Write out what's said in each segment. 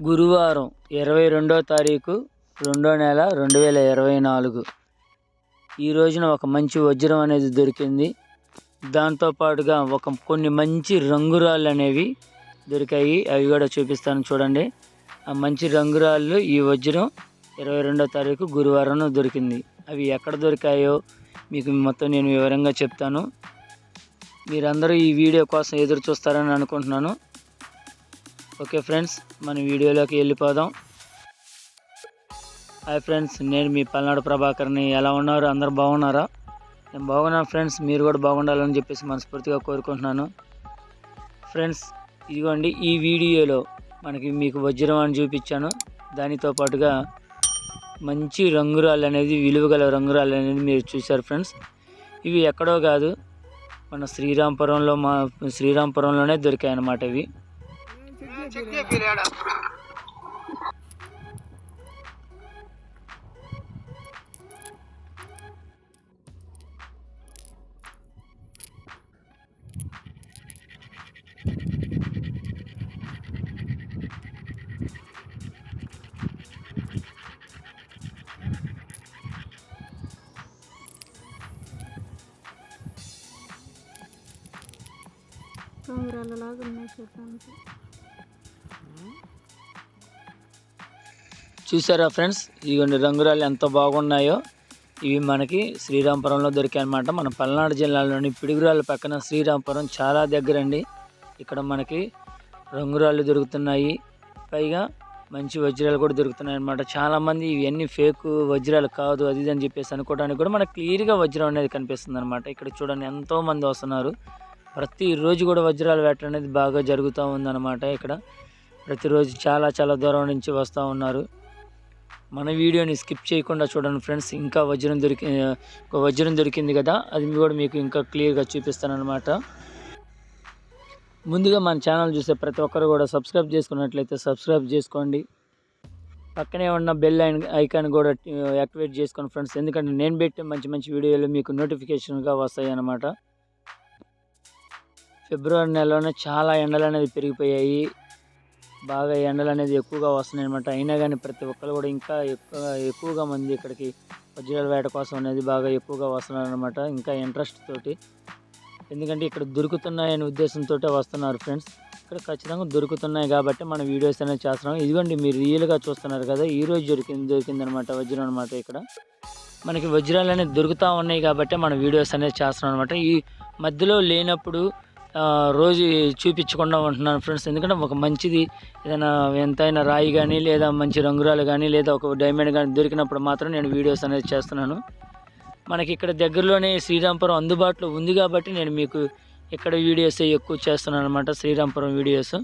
గురువారం ఇరవై రెండో తారీఖు రెండో నెల రెండు వేల ఇరవై నాలుగు. ఈ రోజున ఒక మంచి వజ్రం అనేది దొరికింది. దాంతోపాటుగా ఒక కొన్ని మంచి రంగురాళ్ళు అనేవి దొరికాయి. అవి కూడా చూపిస్తాను చూడండి. ఆ మంచి రంగురాళ్ళు ఈ వజ్రం ఇరవై రెండో తారీఖు గురువారం దొరికింది. అవి ఎక్కడ దొరికాయో మీకు మొత్తం నేను వివరంగా చెప్తాను. మీరందరూ ఈ వీడియో కోసం ఎదురు చూస్తారని అనుకుంటున్నాను. ఓకే ఫ్రెండ్స్ మన వీడియోలోకి వెళ్ళిపోదాం. హాయ్ ఫ్రెండ్స్ నేను మీ పల్నాడు ప్రభాకర్ని. ఎలా ఉన్నారు? అందరు బాగున్నారా? నేను బాగున్నాను ఫ్రెండ్స్ మీరు కూడా బాగుండాలని చెప్పేసి మనస్ఫూర్తిగా కోరుకుంటున్నాను. ఫ్రెండ్స్ ఇదిగోండి ఈ వీడియోలో మనకి మీకు వజ్రం అని చూపించాను. దానితో పాటుగా మంచి రంగురాలు అనేది విలువగల రంగురాలు అనేది మీరు చూశారు ఫ్రెండ్స్. ఇవి ఎక్కడో కాదు మన శ్రీరాంపురంలో మా శ్రీరాంపురంలోనే దొరికాయి అన్నమాట ఇవి. செக்கே கீழேடா Kamera lalaga meesha taanta చూసారా ఫ్రెండ్స్? ఇదిగోండి రంగురాలు ఎంత బాగున్నాయో. ఇవి మనకి శ్రీరాంపురంలో దొరికాయి అనమాట మన పల్నాడు జిల్లాలోని పిడుగురాళ్ళ పక్కన శ్రీరాంపురం చాలా దగ్గర అండి ఇక్కడ మనకి రంగురాళ్ళు దొరుకుతున్నాయి. పైగా మంచి వజ్రాలు కూడా దొరుకుతున్నాయి అనమాట చాలామంది ఇవన్నీ ఫేక్ వజ్రాలు కాదు అది ఇది అని చెప్పేసి అనుకోవడానికి కూడా మనకు క్లియర్గా వజ్రం అనేది కనిపిస్తుంది అనమాట ఇక్కడ చూడండి ఎంతో మంది వస్తున్నారు ప్రతిరోజు కూడా వజ్రాల వేట అనేది బాగా జరుగుతూ ఉందన్నమాట ఇక్కడ. ప్రతిరోజు చాలా చాలా దూరం నుంచి వస్తూ ఉన్నారు. మన వీడియోని స్కిప్ చేయకుండా చూడండి ఫ్రెండ్స్. ఇంకా వజ్రం దొరికి ఒక వజ్రం దొరికింది కదా అది కూడా మీకు ఇంకా క్లియర్గా చూపిస్తాను అనమాట ముందుగా మన ఛానల్ చూసే ప్రతి ఒక్కరు కూడా సబ్స్క్రైబ్ చేసుకున్నట్లయితే సబ్స్క్రైబ్ చేసుకోండి. పక్కనే ఉన్న బెల్ ఐకాన్ కూడా యాక్టివేట్ చేసుకోండి ఫ్రెండ్స్. ఎందుకంటే నేను పెట్టే మంచి మంచి వీడియోలు మీకు నోటిఫికేషన్గా వస్తాయి అన్నమాట ఫిబ్రవరి నెలలోనే చాలా ఎండలు అనేది పెరిగిపోయాయి. బాగా ఎండలు అనేది ఎక్కువగా వస్తున్నాయి అనమాట అయినా కానీ ప్రతి ఒక్కరు కూడా ఇంకా ఎక్కువ ఎక్కువగా మంది ఇక్కడికి వజ్రాల వేట కోసం అనేది బాగా ఎక్కువగా వస్తున్నారు అనమాట ఇంకా ఇంట్రెస్ట్ తోటి. ఎందుకంటే ఇక్కడ దొరుకుతున్నాయనే ఉద్దేశంతో వస్తున్నారు ఫ్రెండ్స్ ఇక్కడ ఖచ్చితంగా దొరుకుతున్నాయి కాబట్టి మన వీడియోస్ అనేది చేస్తున్నాం. ఇదిగోండి మీరు రియల్గా చూస్తున్నారు కదా ఈరోజు దొరికింది దొరికింది అనమాట వజ్రం అనమాట ఇక్కడ. మనకి వజ్రాలు అనేది దొరుకుతూ ఉన్నాయి కాబట్టి మన వీడియోస్ అనేది చేస్తున్నాం అనమాట ఈ మధ్యలో లేనప్పుడు రోజు చూపించకుండా ఉంటున్నాను ఫ్రెండ్స్. ఎందుకంటే ఒక మంచిది ఏదైనా ఎంతైనా రాయి కానీ లేదా మంచి రంగురాలు కానీ లేదా ఒక డైమండ్ కానీ దొరికినప్పుడు మాత్రం నేను వీడియోస్ అనేది చేస్తున్నాను. మనకి ఇక్కడ దగ్గరలోనే శ్రీరాంపురం అందుబాటులో ఉంది కాబట్టి నేను మీకు ఇక్కడ వీడియోస్ ఎక్కువ చేస్తున్నాను అనమాట శ్రీరాంపురం వీడియోస్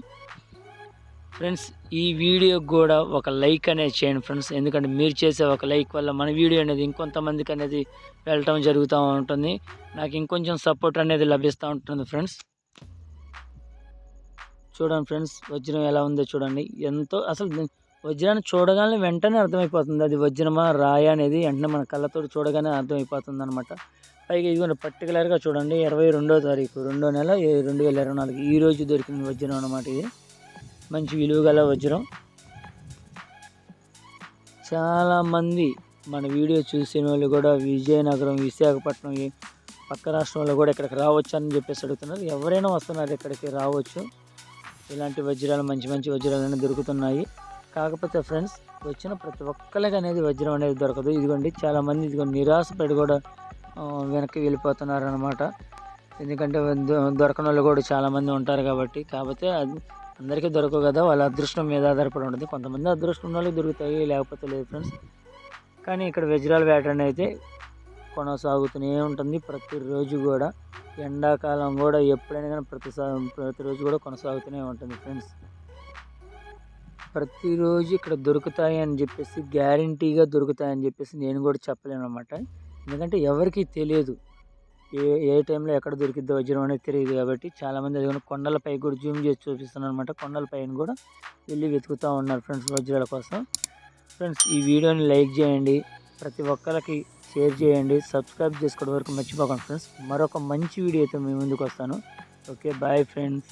ఫ్రెండ్స్ ఈ వీడియోకి కూడా ఒక లైక్ అనేది చేయండి ఫ్రెండ్స్. ఎందుకంటే మీరు చేసే ఒక లైక్ వల్ల మన వీడియో అనేది ఇంకొంతమందికి అనేది వెళ్ళటం జరుగుతూ ఉంటుంది. నాకు ఇంకొంచెం సపోర్ట్ అనేది లభిస్తూ ఉంటుంది ఫ్రెండ్స్. చూడండి ఫ్రెండ్స్ వజ్రం ఎలా ఉందో చూడండి. ఎంతో అసలు వజ్రాన్ని చూడగానే వెంటనే అర్థమైపోతుంది. అది వజ్రమా రాయ అనేది వెంటనే మన కళ్ళతో చూడగానే అర్థమైపోతుంది అనమాట పైగా ఇదిగోండి పర్టికులర్గా చూడండి ఇరవై రెండో తారీఖు రెండో నెల రెండు వేల ఇరవై నాలుగు. ఈ రోజు దొరికిన వజ్రం అనమాట ఇది. మంచి విలువ గల వజ్రం. చాలామంది మన వీడియో చూసిన వాళ్ళు కూడా విజయనగరం విశాఖపట్నం పక్క రాష్ట్రంలో కూడా ఇక్కడికి రావచ్చు అని చెప్పేసి అడుగుతున్నారు. ఎవరైనా వస్తున్నారు ఇక్కడికి రావచ్చు. ఇలాంటి వజ్రాలు మంచి మంచి వజ్రాలు అనేవి దొరుకుతున్నాయి. కాకపోతే ఫ్రెండ్స్ వచ్చిన ప్రతి ఒక్కరికి అనేది వజ్రం అనేది దొరకదు. ఇదిగోండి చాలామంది ఇదిగోండి నిరాశపడి కూడా వెనక్కి వెళ్ళిపోతున్నారు అనమాట ఎందుకంటే దొరకని వాళ్ళు కూడా చాలామంది ఉంటారు కాబట్టి కాకపోతే అది అందరికీ దొరకవు కదా. వాళ్ళ అదృష్టం మీద ఆధారపడి ఉంటుంది. కొంతమంది అదృష్టం ఉన్న వాళ్ళకి దొరుకుతాయి లేకపోతే లేదు ఫ్రెండ్స్. కానీ ఇక్కడ వజ్రాల వేట అయితే కొనసాగుతూనే ఉంటుంది. ప్రతిరోజు కూడా ఎండాకాలం కూడా ఎప్పుడైనా కానీ ప్రతి ప్రతిరోజు కూడా కొనసాగుతూనే ఉంటుంది ఫ్రెండ్స్. ప్రతిరోజు ఇక్కడ దొరుకుతాయి అని చెప్పేసి గ్యారంటీగా దొరుకుతాయని చెప్పేసి నేను కూడా చెప్పలేను అనమాట ఎందుకంటే ఎవరికీ తెలియదు. ఏ ఏ టైంలో ఎక్కడ దొరికిద్దో వజ్రం అనేది తెలియదు కాబట్టి చాలామంది అది కూడా కొండలపై కూడా జూమ్ చేసి చూపిస్తున్నాను అనమాట కొండలపైన కూడా వెళ్ళి వెతుకుతూ ఉన్నారు ఫ్రెండ్స్ వజ్రాల కోసం. ఫ్రెండ్స్ ఈ వీడియోని లైక్ చేయండి. ప్రతి ఒక్కరికి షేర్ చేయండి సబ్స్క్రైబ్ చేసుకోవడం వరకు మర్చిపోకండి ఫ్రెండ్స్ మరొక మంచి వీడియో అయితే మీ ముందుకు వస్తాను. Okay bye friends